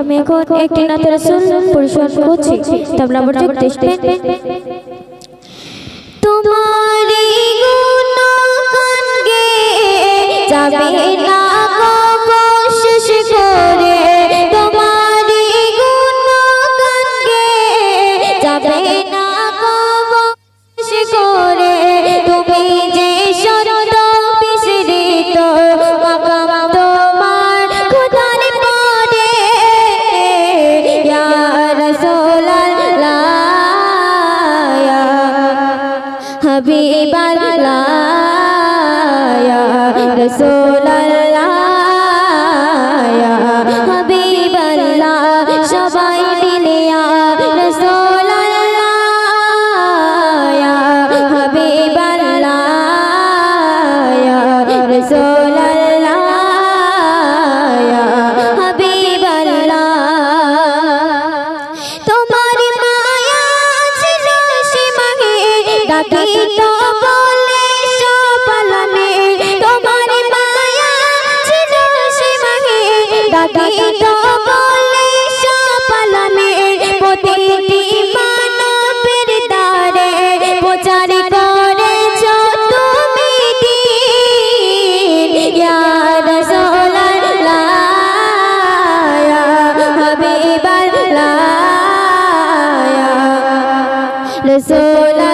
আমি এখন একটি নাতে রাসূল পরিশোধ করছি। তব নম্বর 23 তোমারি গুণ কান গে যাবে না ডাকি তো বলে সপালনে তোমার মায়া ছিল সীমাহী। ডাকি তো বলে সপালনে প্রতিটি মানবের দ্বারে প্রচার করেছ তুমি ইয়া রাসূলুল্লাহ ইয়া হাবিবাল্লাহ রাসূল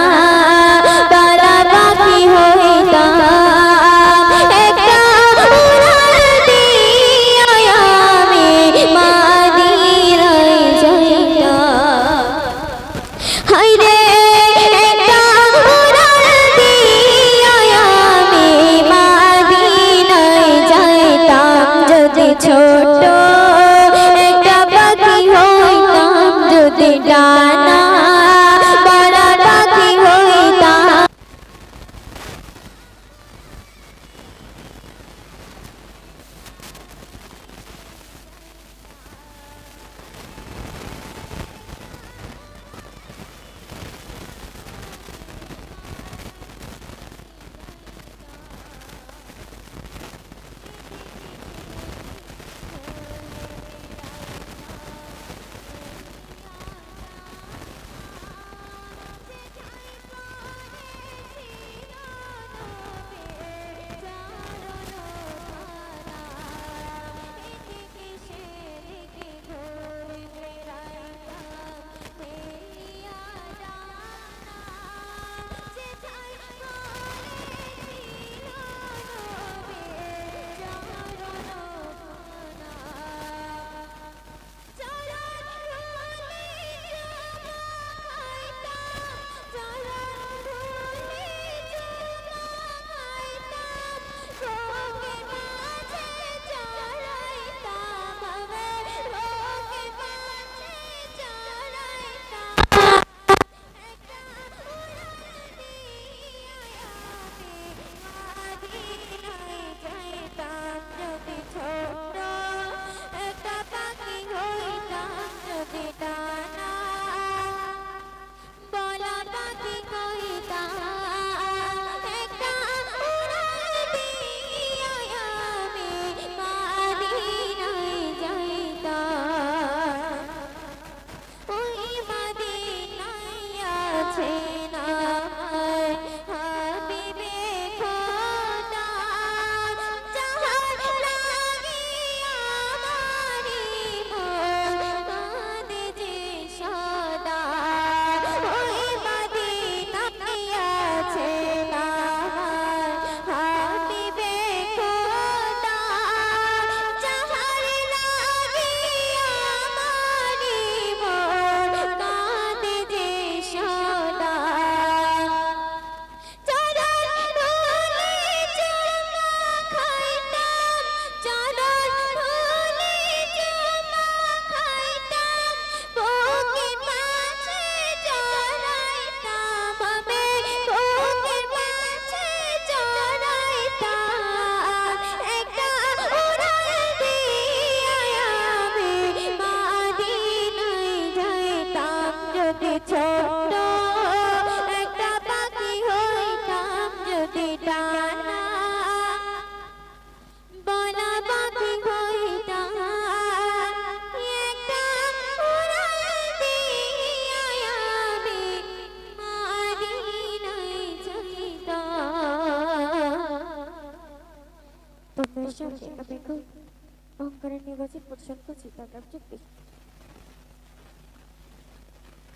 অহংকারের নির্বাচন প্রদর্শন করছি তার চব্বিশ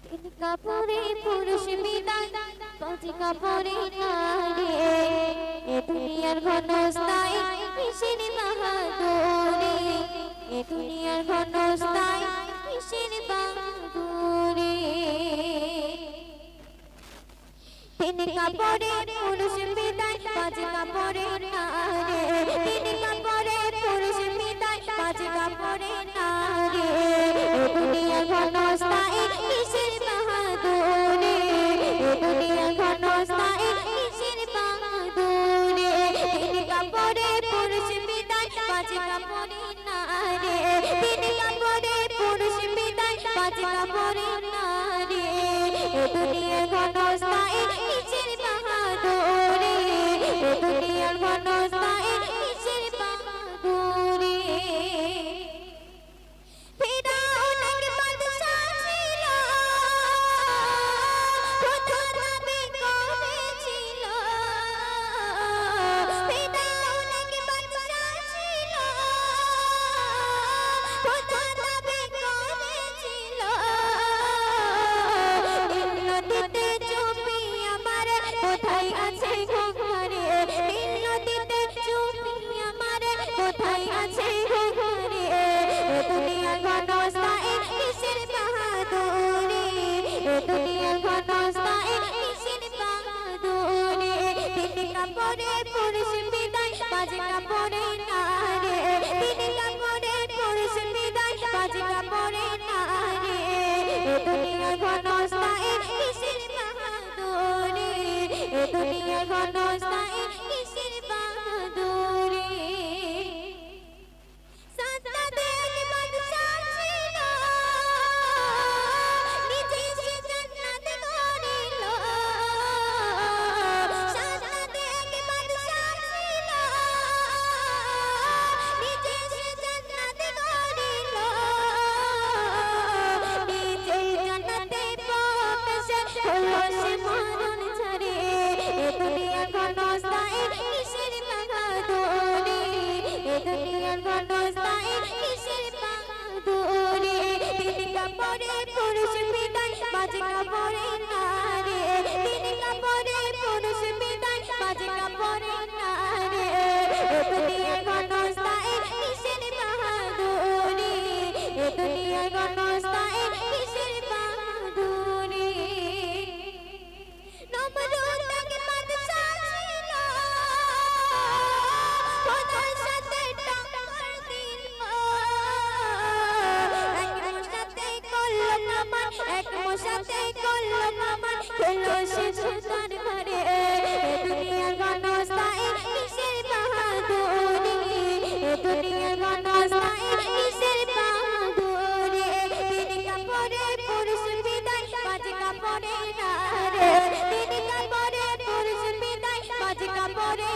তিন কাপড়ে পুরুষ বিদায় পাঁচ কাপড়ে নারী এ দুনিয়ার ঘন স্থায়ী কিসের বাহাদুরি? এ দুনিয়ার ঘন স্থায়ী কিসের বাহাদুরি? তিন কাপড়ে পুরুষ বিদায় পাঁচ কাপড়ে নারী তিন কাপড়ে বিদায় কাপড়ে নারী দুনিয়া ঘন স্থায়ী কিসের বাহাদুরি? দুনিয়া ঘন স্থায়ী কিসের বাহাদুরি? তিন কাপড়ে পুরুষ বিদায়, পাঁচ কাপড়ে নারী। তিন কাপড়ে পুরুষ বিদায়, পাঁচ কাপড়ে নারী। দুনিয়া ঘন পাঁচ কাপড়ে নারে তিন কাপড়ে পুরুষ বিদায় পাঁচ কাপড়ে নারে, এ দুনিয়া ঘন স্থায়ী বাহাদুরি, এ দুনিয়া ঘন পুরুষ বিদায় বাজে কাপড়ে নারে তিন কাপড়ে পুরুষ বিদায় বাজে কাপড়ে নারী খেলো সে সুতার ঘরে। দুনিয়ার ঘন স্থায়ী কিসের বাহাদুরি। দুনিয়ার ঘন স্থায়ী কিসের বাহাদুরি। তিন কাপড়ে পুরুষ বিদায়, পাঁচ কাপড়ে নারে। তিন কাপড়ে পুরুষ বিদায়, পাঁচ কাপড়ে